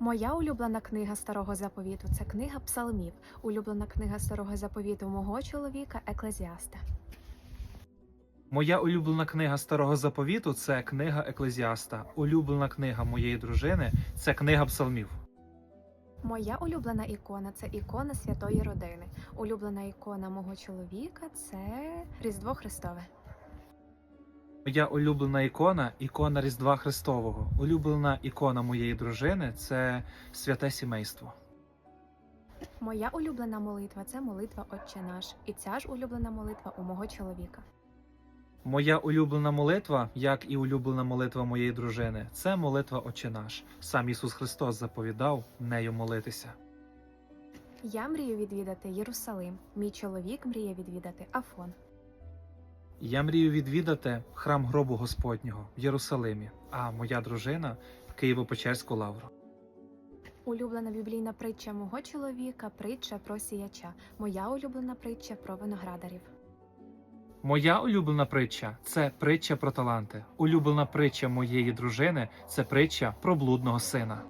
Моя улюблена книга старого заповіту це книга псалмів. Улюблена книга старого заповіту мого чоловіка Еклезіаста. Моя улюблена книга старого заповіту це книга Еклезіаста. Улюблена книга моєї дружини це книга псалмів. Моя улюблена ікона це ікона святої родини. Улюблена ікона мого чоловіка це Різдво Христове. Моя улюблена ікона ікона Різдва Христового. Улюблена ікона моєї дружини це святе сімейство. Моя улюблена молитва це молитва Отче наш. І ця ж улюблена молитва у мого чоловіка. Моя улюблена молитва, як і улюблена молитва моєї дружини, це молитва Отче наш. Сам Ісус Христос заповідав нею молитися. Я мрію відвідати Єрусалим. Мій чоловік мріє відвідати Афон. Я мрію відвідати храм гробу Господнього в Єрусалимі, а моя дружина Києво-Печерську лавру. Улюблена біблійна притча мого чоловіка притча про сіяча. Моя улюблена притча про виноградарів. Моя улюблена притча це притча про таланти. Улюблена притча моєї дружини це притча про блудного сина.